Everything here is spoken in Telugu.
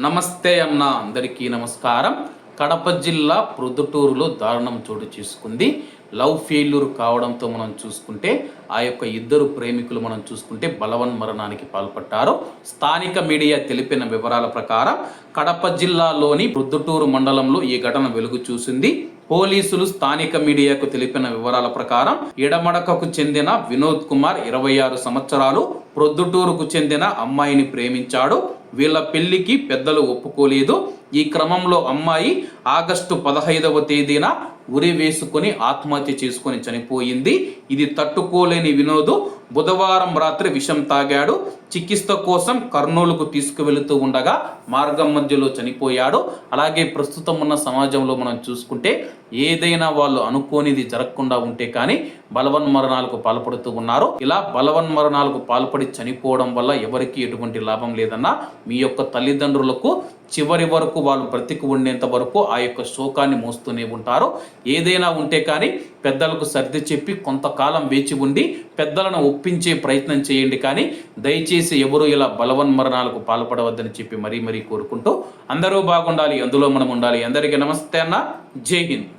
నమస్తే అన్న అందరికీ నమస్కారం. కడప జిల్లా ప్రొద్దుటూరులో దారుణం చోటు చేసుకుంది. లవ్ ఫెయిల్యూర్ కావడంతో మనం చూసుకుంటే ఆ యొక్క ఇద్దరు ప్రేమికులు మనం చూసుకుంటే బలవన్ మరణానికి పాల్పడ్డారు. స్థానిక మీడియా తెలిపిన వివరాల ప్రకారం కడప జిల్లాలోని ప్రొద్దుటూరు మండలంలో ఈ ఘటన వెలుగు చూసింది. పోలీసులు స్థానిక మీడియాకు తెలిపిన వివరాల ప్రకారం ఎడమడకకు చెందిన వినోద్ కుమార్ ఇరవై ఆరు సంవత్సరాలు ప్రొద్దుటూరుకు చెందిన అమ్మాయిని ప్రేమించాడు. వీళ్ళ పెళ్ళికి పెద్దలు ఒప్పుకోలేదు. ఈ క్రమంలో అమ్మాయి ఆగస్టు పదహైదవ తేదీన ఉరి వేసుకొని ఆత్మహత్య చేసుకొని చనిపోయింది. ఇది తట్టుకోలేని వినోద్. బుధవారం రాత్రి విషం తాగాడు. చికిత్స కోసం కర్నూలుకు తీసుకువెళుతూ ఉండగా మార్గం మధ్యలో చనిపోయాడు. అలాగే ప్రస్తుతం ఉన్న సమాజంలో మనం చూసుకుంటే ఏదైనా వాళ్ళు అనుకోనిది జరగకుండా ఉంటే కానీ బలవన్ మరణాలకు పాల్పడుతూ ఉన్నారు. ఇలా బలవన్ మరణాలకు పాల్పడి చనిపోవడం వల్ల ఎవరికి ఎటువంటి లాభం లేదన్నా మీ యొక్క తల్లిదండ్రులకు చివరి వరకు వాళ్ళు బ్రతికి ఉండేంత వరకు ఆ యొక్క శోకాన్ని మోస్తూనే ఉంటారు. ఏదైనా ఉంటే కానీ పెద్దలకు సర్ది చెప్పి కొంతకాలం వేచి ఉండి పెద్దలను ఒప్పించే ప్రయత్నం చేయండి కానీ దయచేసి ఎవరు ఇలా బలవన్ మరణాలకు పాల్పడవద్దని చెప్పి మరీ మరీ కోరుకుంటూ అందరూ బాగుండాలి అందులో మనం ఉండాలి. అందరికీ నమస్తే అన్న. జై హింద్.